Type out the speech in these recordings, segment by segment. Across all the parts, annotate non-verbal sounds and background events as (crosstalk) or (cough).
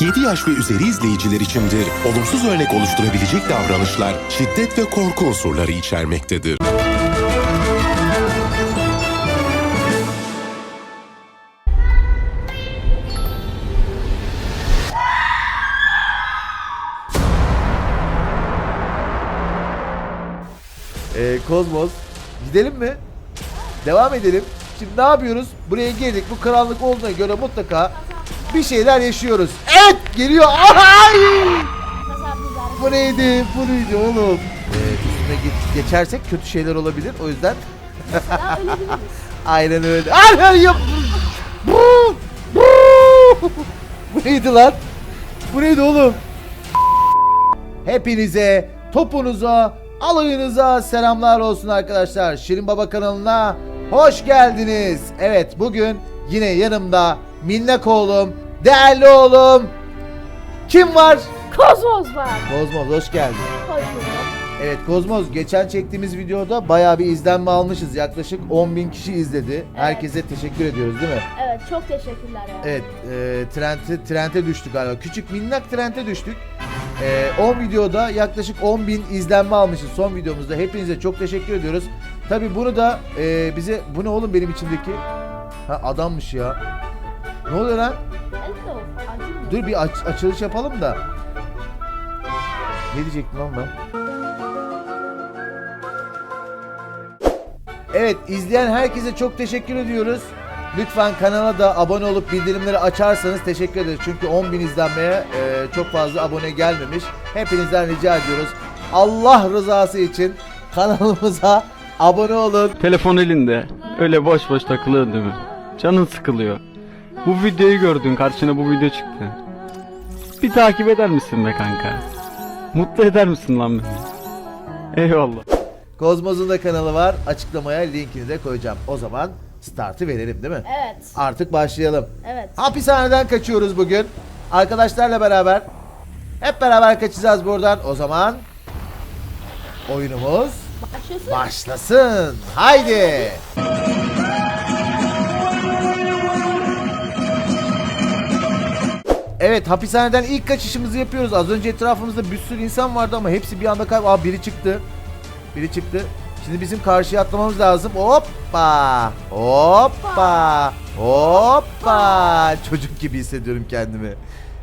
7 yaş ve üzeri izleyiciler içindir. Olumsuz örnek oluşturabilecek davranışlar şiddet ve korku unsurları içermektedir. Ee, Kozmos. Gidelim mi? Devam edelim. Şimdi ne yapıyoruz? Buraya geldik. Bu karanlık olduğuna göre mutlaka bir şeyler yaşıyoruz. Evet geliyor. Ay! Bu neydi? Bu neydi oğlum? Ee, üstüne ge- geçersek kötü şeyler olabilir. O yüzden aynen öyle. Ay yap. Bu! Bu! Bu neydi lan? Bu neydi oğlum? Hepinize, topunuza, alayınıza selamlar olsun arkadaşlar. Şirin Baba kanalına hoş geldiniz. Evet bugün yine yanımda minnak oğlum, değerli oğlum. Kim var? Kozmoz var. Kozmoz hoş geldin. Hoş bulduk. Evet Kozmoz geçen çektiğimiz videoda bayağı bir izlenme almışız. Yaklaşık 10.000 kişi izledi. Herkese teşekkür ediyoruz değil mi? Evet çok teşekkürler ya. Evet, e, trende, trende düştük galiba. Küçük minnak trende düştük. E, 10 videoda yaklaşık 10 bin izlenme almışız son videomuzda. Hepinize çok teşekkür ediyoruz. Tabi bunu da e, bize... Bu ne oğlum benim içimdeki? Ha adammış ya. Ne oluyor lan? Dur bir aç- açılış yapalım da. Ne diyecektim lan ben? Evet izleyen herkese çok teşekkür ediyoruz. Lütfen kanala da abone olup bildirimleri açarsanız teşekkür ederiz. Çünkü 10.000 izlenmeye e, çok fazla abone gelmemiş. Hepinizden rica ediyoruz. Allah rızası için kanalımıza abone olun. Telefon elinde. Öyle boş boş takılıyor değil mi? Canın sıkılıyor. Bu videoyu gördün karşına bu video çıktı. Bir takip eder misin be kanka? Mutlu eder misin lan beni? Eyvallah. Kozmos'un da kanalı var. Açıklamaya linkini de koyacağım. O zaman startı verelim değil mi? Evet. Artık başlayalım. Evet. Hapishaneden kaçıyoruz bugün. Arkadaşlarla beraber. Hep beraber kaçacağız buradan. O zaman oyunumuz Başlasın. başlasın. Haydi. Evet hapishaneden ilk kaçışımızı yapıyoruz. Az önce etrafımızda bir sürü insan vardı ama hepsi bir anda kayb... Aa biri çıktı. Biri çıktı. Şimdi bizim karşıya atlamamız lazım. Hoppa! Hoppa! Hoppa! Çocuk gibi hissediyorum kendimi.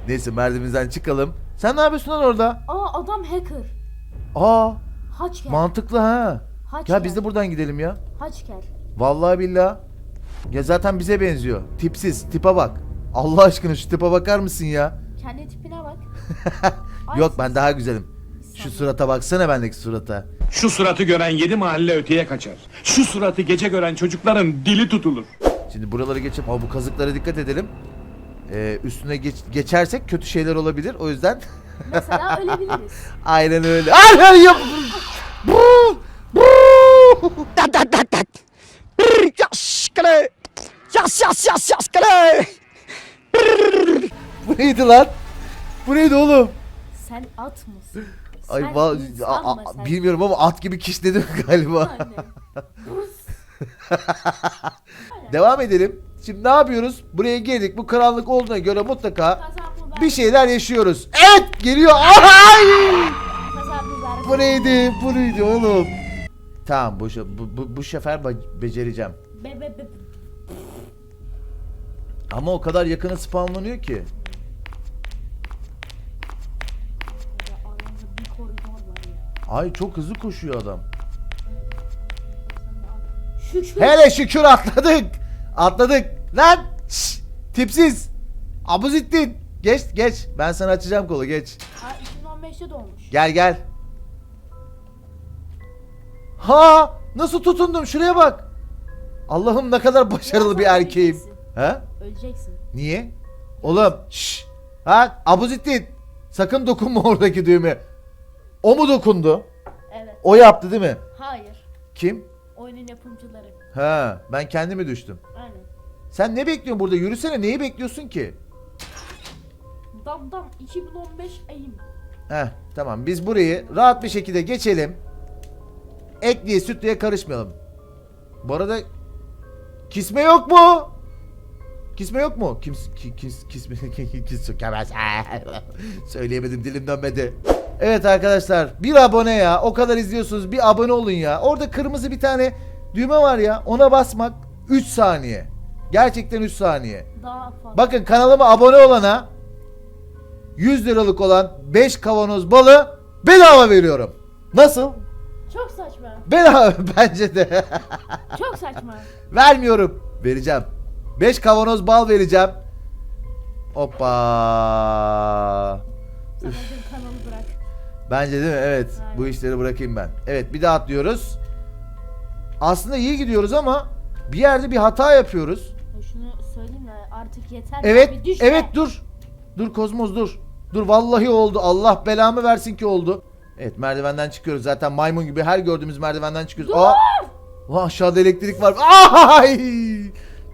Neyse merdivenden çıkalım. Sen ne yapıyorsun lan orada? Aa adam hacker. Aa Hacker. mantıklı ha. Hacker. Ya biz de buradan gidelim ya. Hacker. Vallahi billah. Ya zaten bize benziyor. Tipsiz. Tipe bak. Allah aşkına şu tipe bakar mısın ya? Kendi tipine bak. (laughs) Yok ben daha güzelim. Şu surata baksana bendeki surata. Şu suratı gören yedi mahalle öteye kaçar. Şu suratı gece gören çocukların dili tutulur. Şimdi buraları geçip bu kazıklara dikkat edelim. Ee, üstüne geç- geçersek kötü şeyler olabilir. O yüzden Mesela (laughs) ölebiliriz. aynen öyle. Ay yok. Bu. Bu. dat dat dat dat. Brrr, Yas kale. Yas yas yas yas kale. Bu neydi lan? Bu neydi oğlum? Sen at mısın? Ay Sen va- insan a- mı a- sen? bilmiyorum ama at gibi kişnedim (laughs) galiba. Anne. (laughs) Devam edelim. Şimdi ne yapıyoruz? Buraya geldik. Bu karanlık olduğuna göre mutlaka biber. bir şeyler yaşıyoruz. Evet geliyor. Ay! Biber. Bu neydi? Bu neydi oğlum? Tamam bu, şe- bu, bu, bu sefer ba- becereceğim. Be be be. Ama o kadar yakına spawnlanıyor ki. Ay çok hızlı koşuyor adam. Şükür. Hele şükür atladık. Atladık. Lan! Şşş! tipsiz. Abuzittin. Geç geç. Ben sana açacağım kolu geç. Ha 2015'te doğmuş. Gel gel. Ha! Nasıl tutundum? Şuraya bak. Allah'ım ne kadar başarılı bir erkeğim. Ha? Öleceksin. Niye? Oğlum şşş. Ha? Abuzittin. Sakın dokunma oradaki düğme. O mu dokundu? Evet. O yaptı değil mi? Hayır. Kim? Oyunun yapımcıları. Ha, ben kendimi düştüm. Aynen. Sen ne bekliyorsun burada? Yürüsene. Neyi bekliyorsun ki? Dam dam 2015 Ekim. Heh, tamam. Biz burayı rahat bir şekilde geçelim. Etliye sütlüye karışmayalım. Bu arada kisme yok mu? Kisme yok mu? Kims, ki, kis, kisme, (laughs) kis, sökemez. (laughs) Söyleyemedim dilim dönmedi. Evet arkadaşlar bir abone ya. O kadar izliyorsunuz bir abone olun ya. Orada kırmızı bir tane düğme var ya. Ona basmak 3 saniye. Gerçekten 3 saniye. Daha fazla. Bakın kanalıma abone olana 100 liralık olan 5 kavanoz balı bedava veriyorum. Nasıl? Çok saçma. Bedava (laughs) bence de. Çok saçma. Vermiyorum. Vereceğim. 5 kavanoz bal vereceğim. Hoppa. Bence kanalı bırak. Bence değil mi? Evet. Aynen. Bu işleri bırakayım ben. Evet bir daha atlıyoruz. Aslında iyi gidiyoruz ama bir yerde bir hata yapıyoruz. Ya şunu söyleyeyim mi? Artık yeter. Evet. Evet dur. Dur Kozmoz dur. Dur vallahi oldu. Allah belamı versin ki oldu. Evet merdivenden çıkıyoruz. Zaten maymun gibi her gördüğümüz merdivenden çıkıyoruz. Aa! Ulan aşağıda elektrik var. Ay!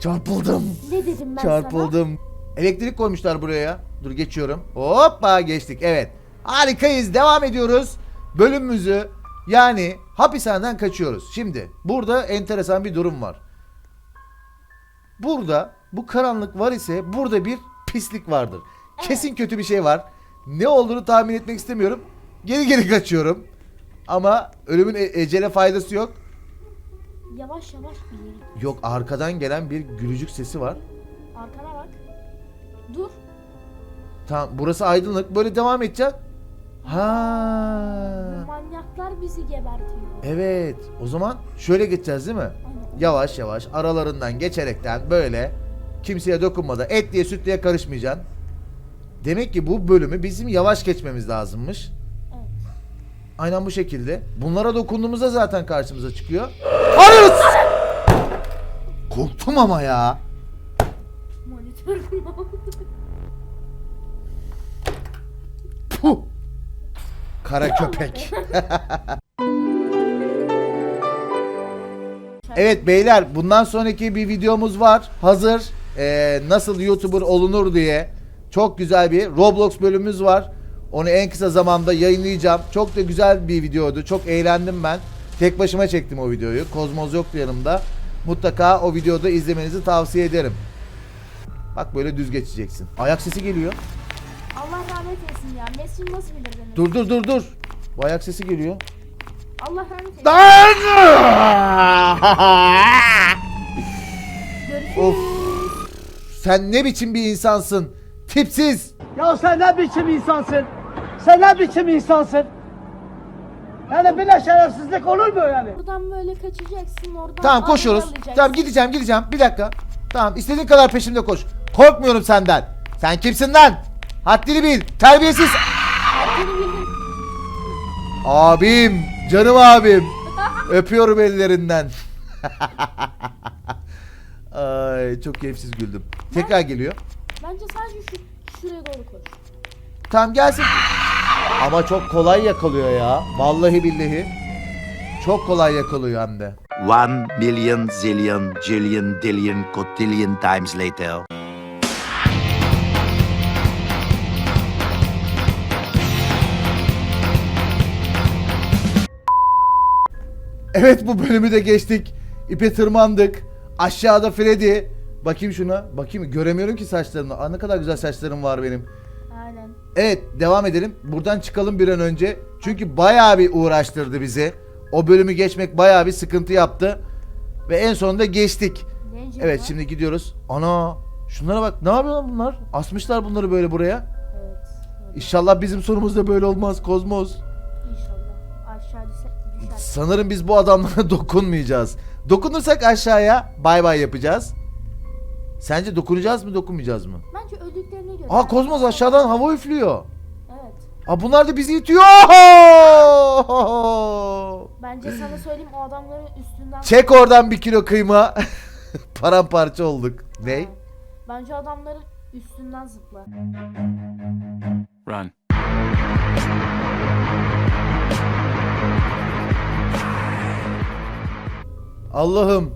Çarpıldım. Ne dedim ben sana? Çarpıldım. Elektrik koymuşlar buraya ya. Dur geçiyorum. Hoppa geçtik. Evet. Harikayız. Devam ediyoruz. Bölümümüzü yani hapishaneden kaçıyoruz. Şimdi burada enteresan bir durum var. Burada bu karanlık var ise burada bir pislik vardır. Kesin kötü bir şey var. Ne olduğunu tahmin etmek istemiyorum. Geri geri kaçıyorum. Ama ölümün e- ecele faydası yok. Yavaş yavaş bir yere. Yok arkadan gelen bir gülücük sesi var. Arkana bak. Dur. Tamam burası aydınlık. Böyle devam edeceğiz. Ha. Bu manyaklar bizi gebertiyor. Evet. O zaman şöyle geçeceğiz değil mi? Aynen. Yavaş yavaş aralarından geçerekten böyle kimseye dokunmadan et diye süt diye karışmayacaksın. Demek ki bu bölümü bizim yavaş geçmemiz lazımmış. Aynen bu şekilde. Bunlara dokunduğumuzda zaten karşımıza çıkıyor. Arıyoruz. Korktum ama ya. Monitör ne oldu? Puh. Kara köpek. (laughs) evet beyler bundan sonraki bir videomuz var. Hazır. Ee, nasıl YouTuber olunur diye. Çok güzel bir Roblox bölümümüz var. Onu en kısa zamanda yayınlayacağım. Çok da güzel bir videoydu. Çok eğlendim ben. Tek başıma çektim o videoyu. Kozmoz yoktu yanımda. Mutlaka o videoda izlemenizi tavsiye ederim. Bak böyle düz geçeceksin. Ayak sesi geliyor. Allah rahmet eylesin ya. Mesut nasıl bilir beni? Dur dur dur dur. Bu ayak sesi geliyor. Allah rahmet eylesin. Görüşürüz. of. Sen ne biçim bir insansın? Tipsiz. Ya sen ne biçim insansın? Sen ne biçim insansın? Yani böyle şerefsizlik olur mu yani? Buradan böyle kaçacaksın oradan. Tamam koşuyoruz. alacaksın. Tamam gideceğim gideceğim. Bir dakika. Tamam istediğin kadar peşimde koş. Korkmuyorum senden. Sen kimsin lan? Haddini bil. Terbiyesiz. Abim. Canım abim. Öpüyorum ellerinden. (laughs) Ay çok keyifsiz güldüm. Tekrar geliyor. Bence sadece şu şuraya doğru koş. Tamam gelsin. Ama çok kolay yakalıyor ya. Vallahi billahi. Çok kolay yakalıyor hem de. One million zillion jillion dillion cotillion times later. Evet bu bölümü de geçtik. İpe tırmandık. Aşağıda Freddy. Bakayım şuna. Bakayım göremiyorum ki saçlarını. Aa, ne kadar güzel saçlarım var benim. Evet devam edelim. Buradan çıkalım bir an önce. Çünkü bayağı bir uğraştırdı bizi. O bölümü geçmek bayağı bir sıkıntı yaptı. Ve en sonunda geçtik. Evet şimdi gidiyoruz. Ana şunlara bak ne yapıyorlar bunlar? Asmışlar bunları böyle buraya. Evet. İnşallah bizim sonumuz da böyle olmaz Kozmos. İnşallah. Aşağı düşer. Sanırım biz bu adamlara (laughs) dokunmayacağız. Dokunursak aşağıya bay bay yapacağız. Sence dokunacağız mı dokunmayacağız mı? Bence öldüklerine göre. Aa Kozmos aşağıdan hava üflüyor. Evet. Aa bunlar da bizi itiyor. (laughs) Bence sana söyleyeyim o adamların üstünden... Çek oradan bir kilo kıyma. (laughs) Paramparça olduk. Ne? Bence adamların üstünden zıpla. Run. Allah'ım.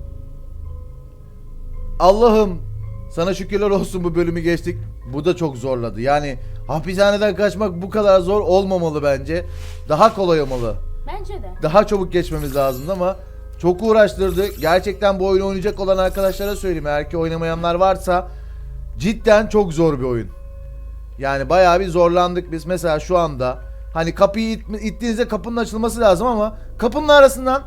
Allah'ım. Sana şükürler olsun bu bölümü geçtik. Bu da çok zorladı. Yani hapishaneden kaçmak bu kadar zor olmamalı bence. Daha kolay olmalı. Bence de. Daha çabuk geçmemiz lazımdı ama çok uğraştırdı. Gerçekten bu oyunu oynayacak olan arkadaşlara söyleyeyim. Eğer ki oynamayanlar varsa cidden çok zor bir oyun. Yani bayağı bir zorlandık biz mesela şu anda. Hani kapıyı it- ittiğinizde kapının açılması lazım ama kapının arasından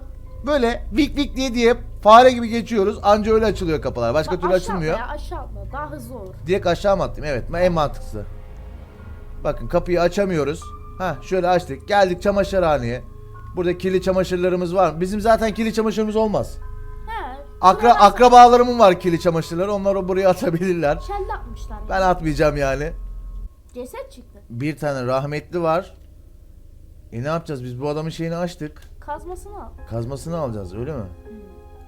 böyle vik vik diye diye fare gibi geçiyoruz. Anca öyle açılıyor kapılar. Başka Bak türlü aşağı açılmıyor. ya, aşağı atla. Daha hızlı olur. Direkt aşağı mı attım? Evet en mantıklısı. Bakın kapıyı açamıyoruz. Ha şöyle açtık. Geldik çamaşırhaneye. Burada kirli çamaşırlarımız var. Bizim zaten kirli çamaşırımız olmaz. He. Akra şuradan akrabalarımın var kirli çamaşırları. Onları buraya atabilirler. Şelle atmışlar. Ben atmayacağım yani. Ceset çıktı. Bir tane rahmetli var. E ne yapacağız? Biz bu adamın şeyini açtık. Kazmasını al. Kazmasını alacağız öyle mi?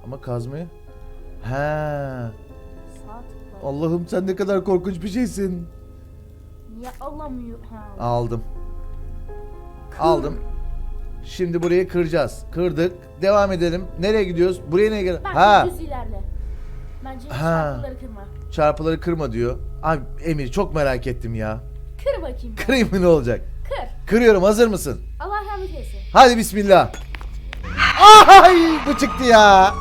Ama kazmayı... He. Allah'ım sen ne kadar korkunç bir şeysin. Niye alamıyor? Ha. Aldım. Aldım. Şimdi burayı kıracağız. Kırdık. Devam edelim. Nereye gidiyoruz? Buraya ne gel? Ha, düz ilerle. Bence Ha. çarpıları kırma. çarpıları kırma diyor. Abi Emir çok merak ettim ya. Kır bakayım. ben. Kırayım mı ne olacak? Kır. Kırıyorum. Hazır mısın? Allah rahmet eylesin. Hadi bismillah. Ay bu çıktı ya.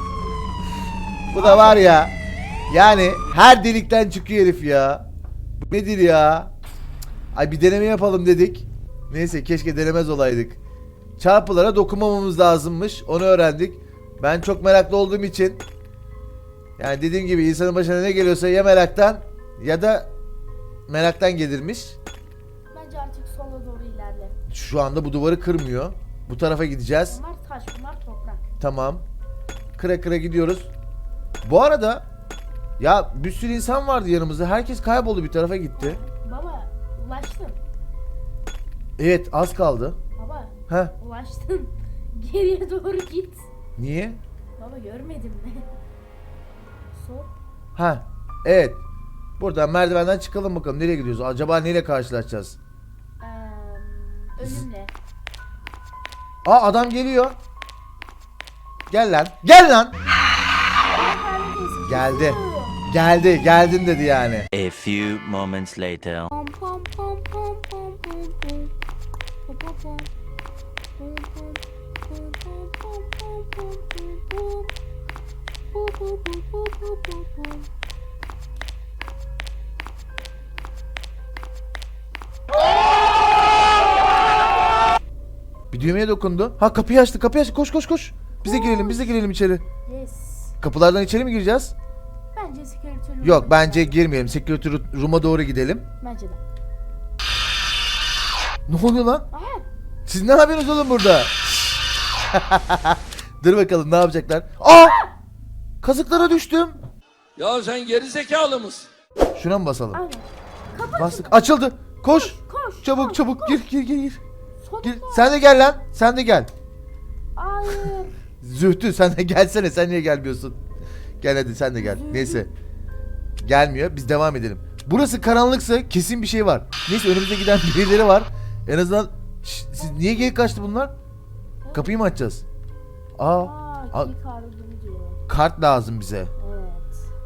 Bu da var ya. Yani her delikten çıkıyor herif ya. Bu nedir ya? Ay bir deneme yapalım dedik. Neyse keşke denemez olaydık. Çarpılara dokunmamamız lazımmış. Onu öğrendik. Ben çok meraklı olduğum için yani dediğim gibi insanın başına ne geliyorsa ya meraktan ya da meraktan gelirmiş. Bence artık sola doğru ilerle. Şu anda bu duvarı kırmıyor. Bu tarafa gideceğiz. Bunlar taş, bunlar toprak. Tamam. Kıra kıra gidiyoruz. Bu arada ya bir sürü insan vardı yanımızda. Herkes kayboldu bir tarafa gitti. Baba, ulaştın. Evet az kaldı. Baba, Heh. ulaştın. (laughs) Geriye doğru git. Niye? Baba görmedin mi? (laughs) Sol. Ha. Evet. Buradan merdivenden çıkalım bakalım. Nereye gidiyoruz? Acaba neyle karşılaşacağız? Aa adam geliyor. Gel lan. Gel lan. Geldi. Geldi. Geldin dedi yani. A few moments later. Bir düğmeye dokundu. Ha kapıyı açtı. Kapıyı açtı. Koş koş koş. Biz de girelim. Biz de girelim içeri. Yes. Kapılardan içeri mi gireceğiz? Bence security room'a Yok bence girmeyelim. Security room'a doğru gidelim. Bence de. Ne oluyor lan? Aha. Siz ne yapıyorsunuz oğlum burada? (laughs) Dur bakalım ne yapacaklar. Aa! Kazıklara düştüm. Ya sen geri zekalı mısın? Şuna mı basalım? Aynen. Kapı Bastık. Açıldı. Koş. Koş. Çabuk koş, çabuk koş. gir gir gir gir. Gir. Sen de gel lan. Sen de gel. Hayır. (laughs) Zühtü sen de gelsene. Sen niye gelmiyorsun? Gel hadi sen de gel. Neyse. Gelmiyor. Biz devam edelim. Burası karanlıksa kesin bir şey var. Neyse önümüzde giden (laughs) birileri var. En azından Şşt, siz niye geri kaçtı bunlar? Kapıyı mı açacağız? Aa, Aa, Al. kart lazım bize. Evet.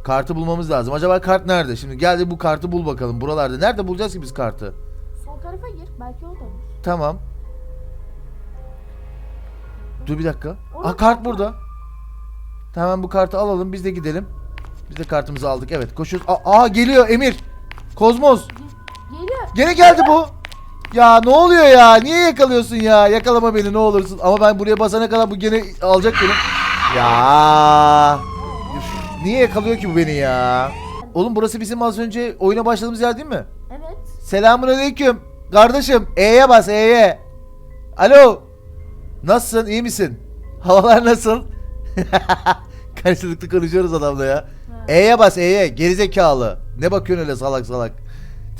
Kartı bulmamız lazım. Acaba kart nerede? Şimdi gel de bu kartı bul bakalım. Buralarda. Nerede bulacağız ki biz kartı? Sol tarafa gir. Belki odadır. Tamam. Dur bir dakika. Orada Aa kart burada. Tamam bu kartı alalım. Biz de gidelim. Biz de kartımızı aldık. Evet koşuyoruz. Aa, aa, geliyor Emir. Kozmos. Geliyor. Gene geldi bu. Ya ne oluyor ya? Niye yakalıyorsun ya? Yakalama beni ne olursun. Ama ben buraya basana kadar bu gene alacak beni. Ya. Üf, niye yakalıyor ki bu beni ya? Oğlum burası bizim az önce oyuna başladığımız yer değil mi? Evet. Selamun aleyküm. Kardeşim E'ye bas E'ye. Alo. Nasılsın? iyi misin? Havalar nasıl? (laughs) Karşılıklı konuşuyoruz adamla ya. E'ye bas E'ye. Gerizekalı. Ne bakıyorsun öyle salak salak?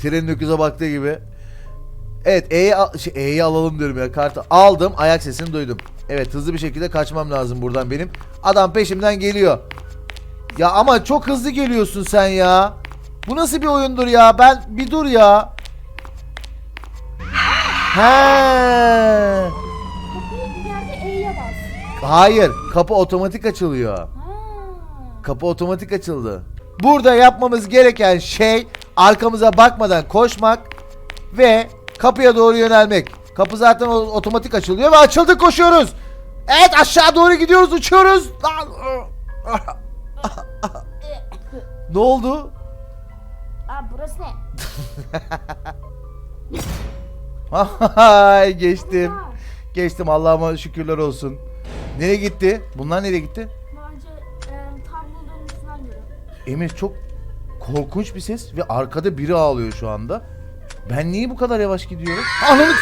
Trenin öküze baktığı gibi. Evet E'yi al- şey, E'yi alalım diyorum ya kartı. Aldım ayak sesini duydum. Evet hızlı bir şekilde kaçmam lazım buradan benim. Adam peşimden geliyor. Ya ama çok hızlı geliyorsun sen ya. Bu nasıl bir oyundur ya? Ben bir dur ya. He. Kapıyı bir yerde E'ye bas. Hayır, kapı otomatik açılıyor. Kapı otomatik açıldı. Burada yapmamız gereken şey arkamıza bakmadan koşmak ve kapıya doğru yönelmek. Kapı zaten otomatik açılıyor ve açıldı koşuyoruz. Evet aşağı doğru gidiyoruz uçuyoruz. Ne oldu? Aa burası ne? (laughs) Ay geçtim. Geçtim Allah'ıma şükürler olsun. Nereye gitti? Bunlar nereye gitti? Bence e, görüyorum. Emir çok korkunç bir ses ve arkada biri ağlıyor şu anda. Ben niye bu kadar yavaş gidiyorum? Ananı...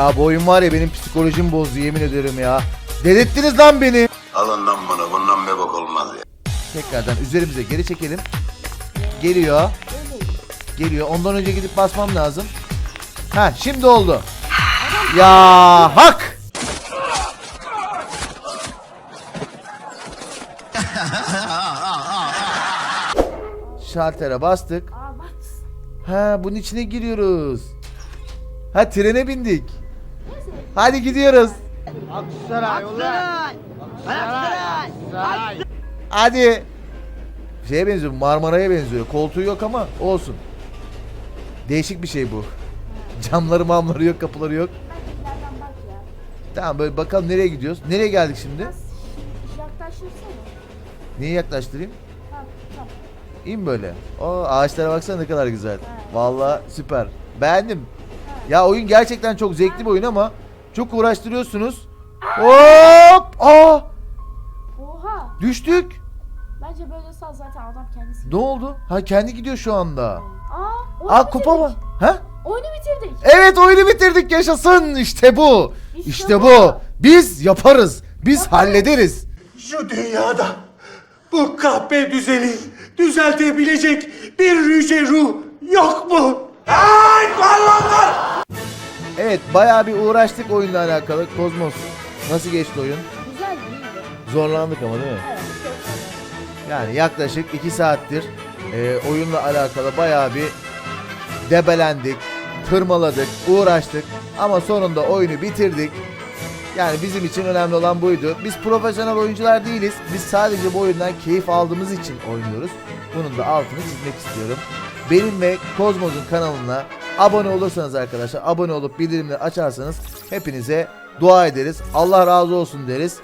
Ya bu oyun var ya benim psikolojim bozdu yemin ederim ya. Delirttiniz lan beni. Alın lan bunu bundan bir bok olmaz ya. Tekrardan üzerimize geri çekelim. Geliyor. Geliyor. Ondan önce gidip basmam lazım. Ha şimdi oldu. Ya hak. Şaltere bastık. Ha bunun içine giriyoruz. Ha trene bindik. Hadi gidiyoruz. Hadi. Şeye benziyor Marmara'ya benziyor. Koltuğu yok ama olsun. Değişik bir şey bu. Camları mamları yok kapıları yok. Bence ileriden bak ya. Tamam böyle bakalım nereye gidiyoruz. Nereye geldik şimdi? Biraz yaklaşırsana. Neyi yaklaştırayım? Tamam tamam. İn böyle. O ağaçlara baksana ne kadar güzel. Vallahi süper. Beğendim. Ya oyun gerçekten çok zevkli bir oyun ama çok uğraştırıyorsunuz. Hop! Aa! Oha. Düştük. Bence böyle sal zaten adam kendisi. Ne oldu? Ha kendi gidiyor şu anda. Aa, oyunu Aa kupa bitirdik. var. Ha? Oyunu bitirdik. Evet oyunu bitirdik yaşasın. İşte bu. İşte İşte bu. bu. Biz yaparız. Biz hallederiz. Şu dünyada bu kahpe düzeni düzeltebilecek bir yüce ruh yok mu? Ay balonlar! Evet bayağı bir uğraştık oyunla alakalı. Kozmos nasıl geçti oyun? Güzel iyiydi. Zorlandık ama değil mi? Evet çok güzel. Yani yaklaşık 2 saattir e, oyunla alakalı bayağı bir debelendik, tırmaladık, uğraştık ama sonunda oyunu bitirdik. Yani bizim için önemli olan buydu. Biz profesyonel oyuncular değiliz. Biz sadece bu oyundan keyif aldığımız için oynuyoruz. Bunun da altını çizmek istiyorum. Benim ve Kozmos'un kanalına abone olursanız arkadaşlar, abone olup bildirimleri açarsanız hepinize dua ederiz. Allah razı olsun deriz.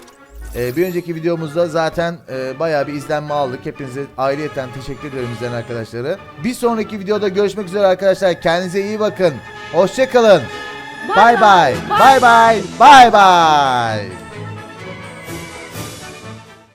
Ee, bir önceki videomuzda zaten e, bayağı bir izlenme aldık. Hepinize ayrıyeten teşekkür ederim izleyen arkadaşları. Bir sonraki videoda görüşmek üzere arkadaşlar. Kendinize iyi bakın. Hoşçakalın. Bye bye. Bye bye. Bye bye.